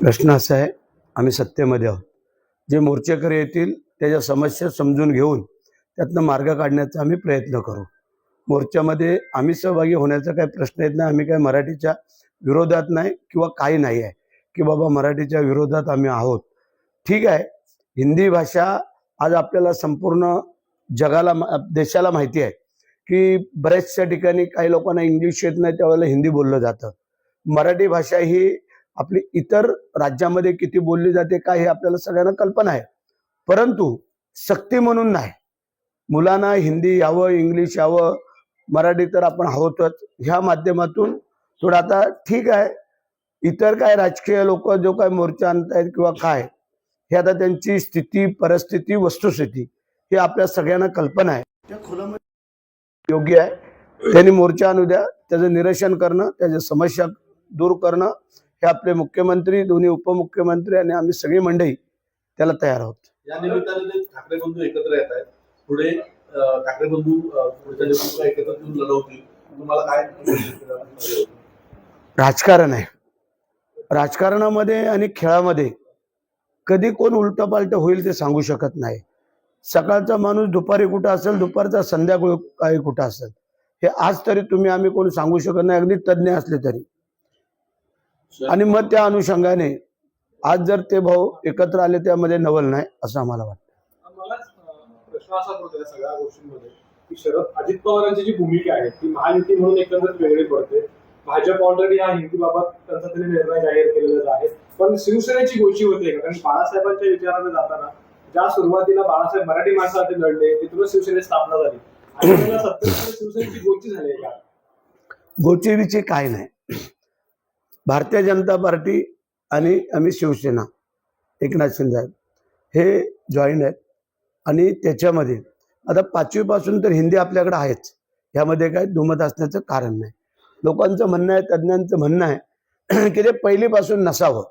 प्रश्न असा आहे आम्ही सत्तेमध्ये आहोत. जे मोर्चेकरी येतील त्याच्या समस्या समजून घेऊन त्यातनं मार्ग काढण्याचा आम्ही प्रयत्न करू. मोर्चामध्ये आम्ही सहभागी होण्याचा काही प्रश्न येत नाही आम्ही काय मराठीच्या विरोधात नाही किंवा काही नाही आहे की बाबा मराठीच्या विरोधात आम्ही आहोत. ठीक आहे हिंदी भाषा आज आपल्याला संपूर्ण जगाला देशाला माहिती आहे की बऱ्याचशा ठिकाणी काही लोकांना इंग्लिश येत नाही त्यावेळेला हिंदी बोललं जातं. मराठी भाषा ही आपली इतर राज्यामध्ये किती बोलली जाते काय हे आपल्याला सगळ्यांना कल्पना आहे. परंतु सक्ती म्हणून नाही. मुलांना हिंदी यावं इंग्लिश यावं मराठी तर आपण आहोतच. ह्या माध्यमातून थोडं आता ठीक आहे. इतर काय राजकीय लोक जो काय मोर्चा आणतायत किंवा काय हे आता त्यांची स्थिती परिस्थिती वस्तुस्थिती हे आपल्या सगळ्यांना कल्पना आहे. त्या खोलामध्ये योग्य आहे. त्यांनी मोर्चा आणू द्या. त्याचं निरसन करणं त्याच्या समस्या दूर करणं हे आपले मुख्यमंत्री दोन्ही उपमुख्यमंत्री आणि आम्ही सगळी मंडळी त्याला तयार आहोत. या निमित्ताने ठाकरे बंधू एकत्र येत आहेत पुढे ठाकरे बंधू एकत्र येऊन लढवतील तुम्हाला काय राजकारण आहे. राजकारणामध्ये आणि खेळामध्ये कधी कोण उलट पालट होईल ते सांगू शकत नाही. सकाळचा माणूस दुपारी कुठं असेल दुपारचा संध्याकाळी कुठं असेल हे आज तरी तुम्ही आम्ही कोण सांगू शकत नाही. अगदी तज्ज्ञ असले तरी. आणि मग त्या अनुषंगाने आज जर ते भाऊ एकत्र आले त्यामध्ये नवल नाही असं आम्हाला वाटतं. या शरद अजित पवारांची जी भूमिका आहे ती महायुती म्हणून एकंदरीत वेगळी पडते. भाजप ऑलरेडी हा हिंदीबाबत त्यांचा त्यांनी निर्णय जाहीर केलेला आहे. पण शिवसेनेची गोष्टी होते का कारण बाळासाहेबांच्या विचाराने जाताना ज्या सुरुवातीला बाळासाहेब मराठी माणसासाठी लढले तिथूनच शिवसेनेची स्थापना झाली. शिवसेनेची गोष्टी झाली आहे का? गोचिरीचे काय नाही. भारतीय जनता पार्टी आणि आम्ही शिवसेना एकनाथ शिंदे हे जॉईन आहेत. आणि त्याच्यामध्ये आता पाचवीपासून तर हिंदी आपल्याकडे आहेच. ह्यामध्ये काय दुमत असण्याचं कारण नाही. लोकांचं म्हणणं आहे तज्ज्ञांचं म्हणणं आहे की ते पहिलीपासून नसावं.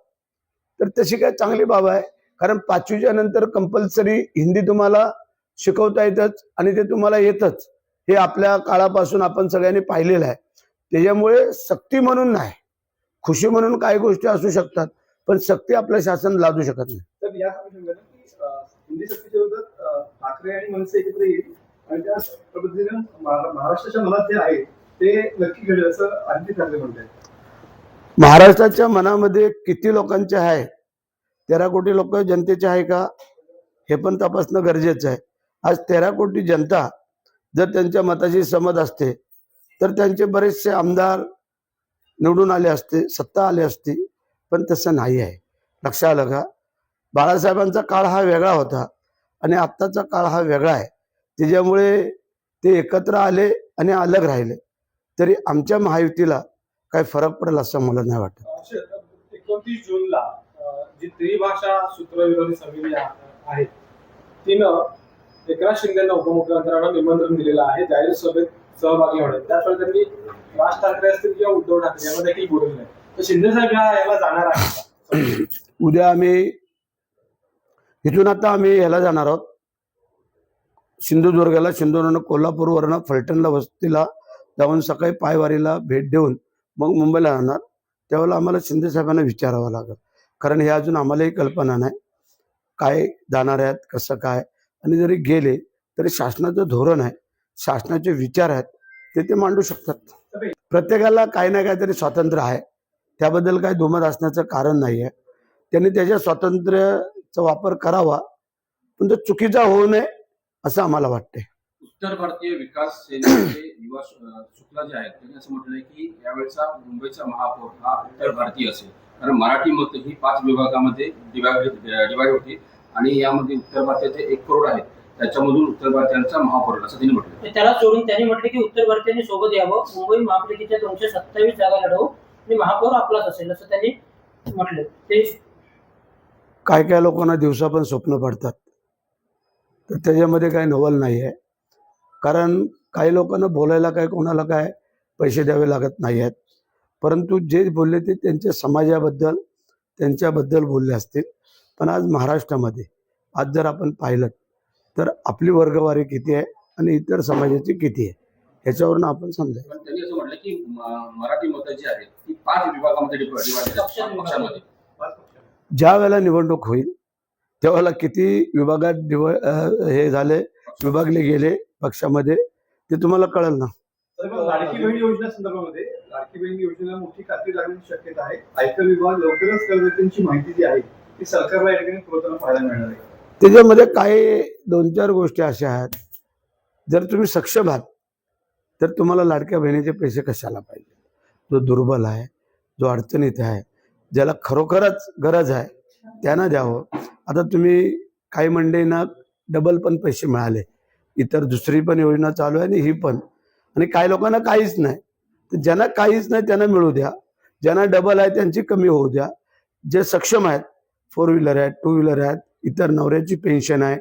तर तशी काय चांगली बाब आहे. कारण पाचवीच्या नंतर कंपल्सरी हिंदी तुम्हाला शिकवता येतच आणि ते तुम्हाला येतच. हे आपल्या काळापासून आपण सगळ्यांनी पाहिलेलं आहे. त्याच्यामुळे सक्ती म्हणून नाही. खुशी म्हणून काही गोष्टी असू शकतात पण सक्ती आपलं शासन लादू शकत नाही. महाराष्ट्राच्या मनामध्ये किती लोकांचे आहे? तेरा कोटी लोक जनतेचे आहे का? हे पण तपासणं गरजेचं आहे. आज तेरा कोटी जनता जर त्यांच्या मताशी सहमत असते तर त्यांचे बरेचसे आमदार निवडून आले असते सत्ता आली असती पण तसं नाही आहे. लक्षात आलं का बाळासाहेबांचा काळ हा वेगळा होता आणि आत्ताचा काळ हा वेगळा आहे. त्याच्यामुळे ते एकत्र आले आणि अलग राहिले. तरी आमच्या महायुतीला काही फरक पडेल असं मला नाही वाटत. एकोणतीस जूनला जी त्रिभाषा सूत्रविरोधी समिती आहे तिनं एकनाथ शिंदेना उपमुख्यमंत्र्यांना निमंत्रण दिलेलं आहे. जाहीर सभेत सहभागी होणार त्याचवेळी त्यांनी राज ठाकरे असतील किंवा उद्धव ठाकरे यांना देखील बोलले नाही. तर शिंदे साहेब या याला जाणार आहे उद्या आम्ही इथून आता आम्ही याला जाणार आहोत. सिंधुदुर्गला सिंधुदुर्ग कोल्हापूरवरनं फलटणला वस्तीला जाऊन सकाळी पायवारीला भेट देऊन मग मुंबईला राहणार त्यावेळेला आम्हाला शिंदे साहेबांना विचारावं लागेल. कारण हे अजून आम्हालाही कल्पना नाही. काय जाणार आहेत कसं काय? आणि जरी गेले तरी शासनाचं धोरण आहे. शासनाचे विचार आहेत ते ते मांडू शकतात. प्रत्येकाला काही ना काहीतरी स्वातंत्र्य आहे. त्याबद्दल काही दुमत असण्याचं कारण नाही आहे त्यांनी त्याच्या स्वातंत्र्याचा वापर करावा पण तो चुकीचा होऊ नये असं आम्हाला वाटते उत्तर भारतीय विकास सेनेचे युवा शुक्ला जे आहेत त्यांनी असं म्हटलंय की यावेळेचा मुंबईचा महापौर हा उत्तर भारतीय असेल. कारण मराठी मत ही पाच विभागामध्ये डिवाइड डिवाइड होती आणि यामध्ये उत्तर भारताचे एक करोड आहेत. त्याच्यामधून उत्तर भारतीयांचा महापौर असं त्यांनी म्हटलं. त्याला सोडून त्यांनी म्हटले की उत्तर भारतीयांनी सोबत यावं. मुंबई महापालिकेच्या दोनशे सत्तावीस जागा लढवू. आणि महापौर आपलाच असेल असं त्यांनी म्हटलं. ते काय काय लोकांना दिवसा पण स्वप्न पडतात. तर त्याच्यामध्ये काही नवल नाही आहे कारण काही लोकांना बोलायला काय कोणाला काय पैसे द्यावे लागत नाही आहेत परंतु जे बोलले ते त्यांच्या समाजाबद्दल त्यांच्याबद्दल बोलले असतील. पण आज महाराष्ट्रामध्ये आज जर आपण पाहिलं तर आपली वर्गवारी किती आहे आणि इतर समाजाची किती आहे? ह्याच्यावरून आपण समजायचं. पण त्यांनी असं म्हटलं की मराठी मतं जी आहेत ती पाच विभागामध्ये. ज्या वेळेला निवडणूक होईल त्यावेळेला किती विभागात अं, हे झाले विभागले गेले पक्षामध्ये ते तुम्हाला कळेल ना. लाडकी बहीण योजना संदर्भामध्ये लाडकी बहीण योजनेला मोठी खात्री लागण्याची शक्यता आहे. आयकर विभाग लवकरच करदात्यांची माहिती जी आहे ती सरकारला या ठिकाणी पुरवताना पाहायला मिळणार आहे. त्याच्यामध्ये काही दोन चार गोष्टी अशा आहेत. जर तुम्ही सक्षम आहात तर तुम्हाला लाडक्या बहिणीचे पैसे कशाला पाहिजे? जो दुर्बल आहे जो अडचणीत आहे ज्याला खरोखरच गरज आहे त्यांना द्यावं. आता तुम्ही काही मंडळींना डबल पण पैसे मिळाले. इतर दुसरी पण योजना चालू आहे आणि ही पण. आणि काही लोकांना काहीच नाही. तर ज्यांना काहीच नाही त्यांना मिळू द्या. ज्यांना डबल आहे त्यांची कमी होऊ द्या. जे सक्षम आहेत फोर व्हीलर आहेत टू व्हीलर आहेत इतर नवऱ्याची पेन्शन आहे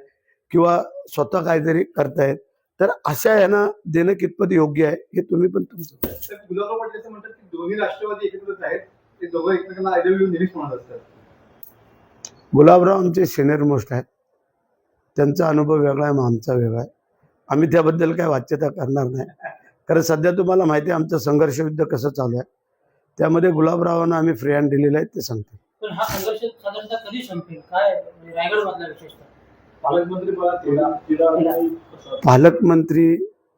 किंवा स्वतः काहीतरी करतायत तर अशा यांना देणं कितपत योग्य आहे हे तुम्ही पण तुमचं तर गुलाबराव पाटील असं म्हणतात की दोन्ही राष्ट्रवादी एकत्रच आहेत ते दोघं एकमेकांना असतात गुलाबराव आमचे सिनियर मोस्ट आहेत. त्यांचा अनुभव वेगळा आहे मग आमचा वेगळा आहे. आम्ही त्याबद्दल काय वाच्यता करणार नाही. कारण सध्या तुम्हाला माहिती आहे आमचं संघर्ष युद्ध कसं चालू आहे. त्यामध्ये गुलाबरावांना आम्ही फ्री हँड दिलेलं आहे ते सांगते पण हा संघर्ष साधारणतः कधी संपेल? काय रायगड मधला विशेषतः? पालकमंत्री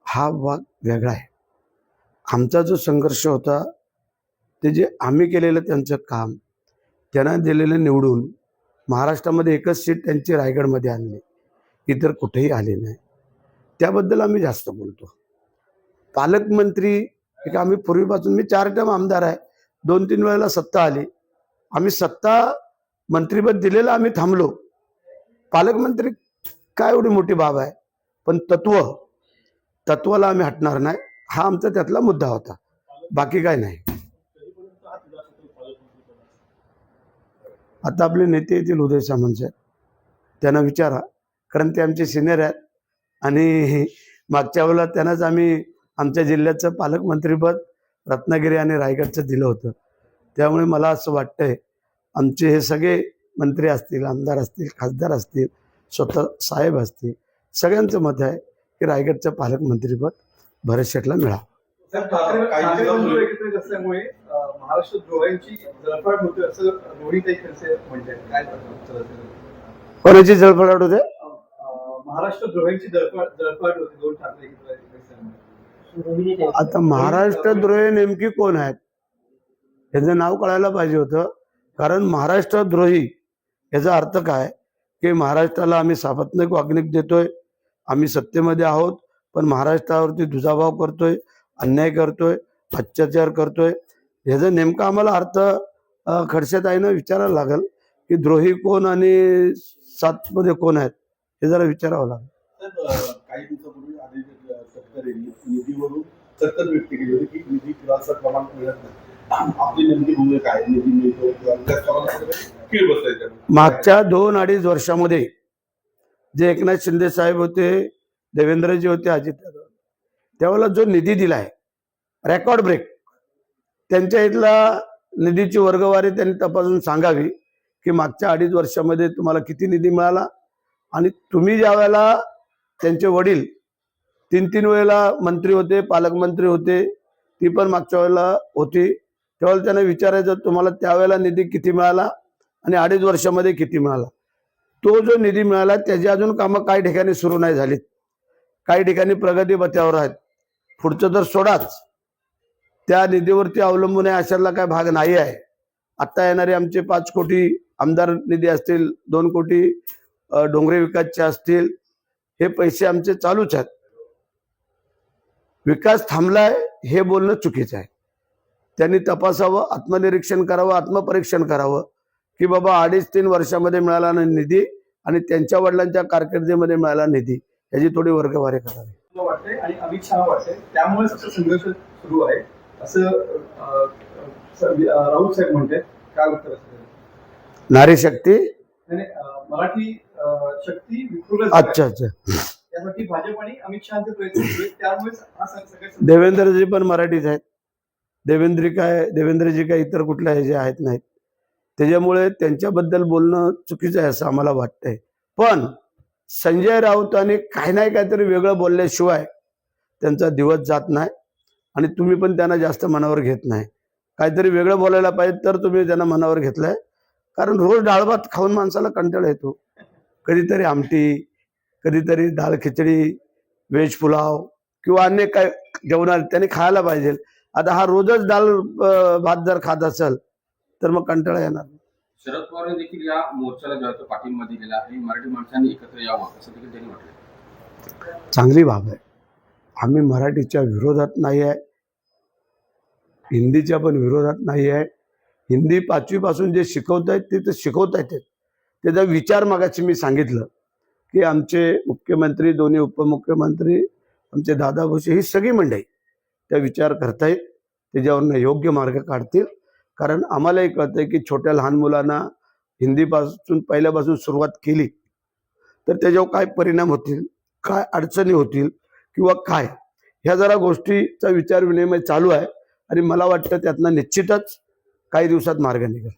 हा भाग वेगळा आहे. आमचा जो संघर्ष होता ते जे आम्ही केलेलं त्यांचं काम त्यांना दिलेलं निवडून महाराष्ट्रामध्ये एकच सीट त्यांची रायगडमध्ये आणली. इतर कुठेही आली नाही. त्याबद्दल आम्ही जास्त बोलतो. पालकमंत्री एक आम्ही पूर्वीपासून मी चार टर्म आमदार आहे. दोन तीन वेळेला सत्ता आली. आम्ही सत्ता मंत्रीपद दिलेलं आम्ही थांबलो. पालकमंत्री काय एवढी मोठी बाब आहे? पण तत्व तत्वाला आम्ही हटणार नाही हा आमचा त्यातला मुद्दा होता. बाकी काय नाही. आता आपले नेते येतील उदय सामंत साहेब. त्यांना विचारा कारण ते आमचे सिनियर आहेत. आणि मागच्या वेळेला त्यांनाच आम्ही आमच्या जिल्ह्याचं पालकमंत्रीपद रत्नागिरी आणि रायगडचं दिलं होतं. त्यामुळे मला असं वाटतंय आमचे हे सगळे मंत्री असतील आमदार असतील खासदार असतील स्वतः साहेब असतील सगळ्यांचं मत आहे की रायगडचं पालकमंत्रीपद भरत शेटला मिळावं महाराष्ट्र असेल? कोणाची जळफळाट होते महाराष्ट्र होते दोन ठाकरे आता महाराष्ट्रद्रोही नेमकी कोण आहेत? यांचं नाव कळायला पाहिजे होतं. कारण महाराष्ट्रद्रोही याचा अर्थ काय? की महाराष्ट्राला आम्ही सापत्निक वागणूक देतोय आम्ही सत्तेमध्ये आहोत पण महाराष्ट्रावरती दुजाभाव करतोय अन्याय करतोय अत्याचार करतोय. ह्याचा नेमका आम्हाला अर्थ अं, खडसेताईनं विचारायला लागेल की द्रोही कोण आणि सातमध्ये कोण आहेत? हे जरा विचारावं लागेल. काही दिवसापूर्वी निधीवरून तर्कच व्यक्त केली होती की निधी प्रमाण मिळत नाही. आपली नेमकी भूमिका आहे निधी मिळतो किंवा विकास कीड मागच्या दोन अडीच वर्षामध्ये जे एकनाथ शिंदे साहेब होते देवेंद्रजी होते अजित त्यावेळेला जो निधी दिलाय रेकॉर्ड ब्रेक त्यांच्या इथला निधीची वर्गवारी त्यांनी तपासून सांगावी की मागच्या अडीच वर्षामध्ये तुम्हाला किती निधी मिळाला आणि तुम्ही ज्या वेळेला त्यांचे वडील तीन तीन वेळेला मंत्री होते पालकमंत्री होते ती पण मागच्या वेळेला होती. त्यावेळेला त्यांना विचारायचं तुम्हाला त्यावेळेला निधी किती मिळाला आणि अडीच वर्षामध्ये किती मिळाला? तो जो निधी मिळाला त्याची अजून कामं काही ठिकाणी सुरू नाही झालीत. काही ठिकाणी प्रगती पथ्यावर आहेत. पुढचं तर सोडाच. त्या निधीवरती अवलंबून आहे अशाला काय भाग नाही आहे. आत्ता येणारे आमचे पाच कोटी आमदार निधी असतील दोन कोटी डोंगरे विकासचे असतील हे पैसे आमचे चालूच आहेत. विकास थांबलाय हे बोलणं चुकीचं आहे. त्यांनी तपासावं आत्मनिरीक्षण करावं आत्मपरीक्षण करावं की बाबा अडीच तीन वर्षामध्ये मिळाला निधी आणि त्यांच्या वडिलांच्या कारकिर्दीमध्ये मिळाला निधी. याची थोडी वर्गवारी करावी. तुला वाटतंय आणि अमित शहा वाटतंय त्यामुळेच असं संघर्ष सुरू आहे. असं राऊत साहेब म्हणतात काय उत्तर नारी शक्ती. मराठी शक्ती अच्छा अच्छा. त्यासाठी भाजप आणि अमित शहाचे प्रयत्न त्यामुळेच देवेंद्रजी पण मराठीच आहेत. देवेंद्र काय देवेंद्रजी काय इतर कुठल्या हे जे आहेत नाहीत. त्याच्यामुळे त्यांच्याबद्दल बोलणं चुकीचं आहे असं आम्हाला वाटतंय. पण संजय राऊतांनी काही नाही काहीतरी वेगळं बोलल्याशिवाय त्यांचा दिवस जात नाही आणि तुम्ही पण त्यांना जास्त मनावर घेत नाही. काहीतरी वेगळं बोलायला पाहिजे तर तुम्ही त्यांना मनावर घेतलंय. कारण रोज डाळ भात खाऊन माणसाला कंटाळा येतो. कधीतरी आमटी कधीतरी डाळ खिचडी व्हेज पुलाव किंवा अन्य काय जेवणार त्याने खायला पाहिजे. आता हा रोजच अं, भात जर खात असेल तर मग कंटाळा येणार शरद पवारांनी देखील या मोर्चाला जो आहे पाठिंबा दिलेला आहे मराठी माणसांनी एकत्र यावं असं देखील त्यांनी म्हटलं चांगली बाब आहे. आम्ही मराठीच्या विरोधात नाही आहे. हिंदीच्या पण विरोधात नाही आहे. हिंदी पाचवीपासून जे शिकवत आहेत ते तर शिकवता येतात त्याचा विचार मागाशी मी सांगितलं की आमचे मुख्यमंत्री दोन्ही उपमुख्यमंत्री आमचे दादा भुसे ही सगळी मंडळी त्या विचार करतायत त्याच्यावरनं योग्य मार्ग काढतील. कारण आम्हालाही कळतंय की छोट्या लहान मुलांना हिंदीपासून पहिल्यापासून सुरुवात केली तर त्याच्यावर काय परिणाम होतील काय अडचणी होतील किंवा काय? ह्या जरा गोष्टीचा विचार विनिमय चालू आहे आणि मला वाटतं त्यातनं निश्चितच काही दिवसात मार्ग निघेल.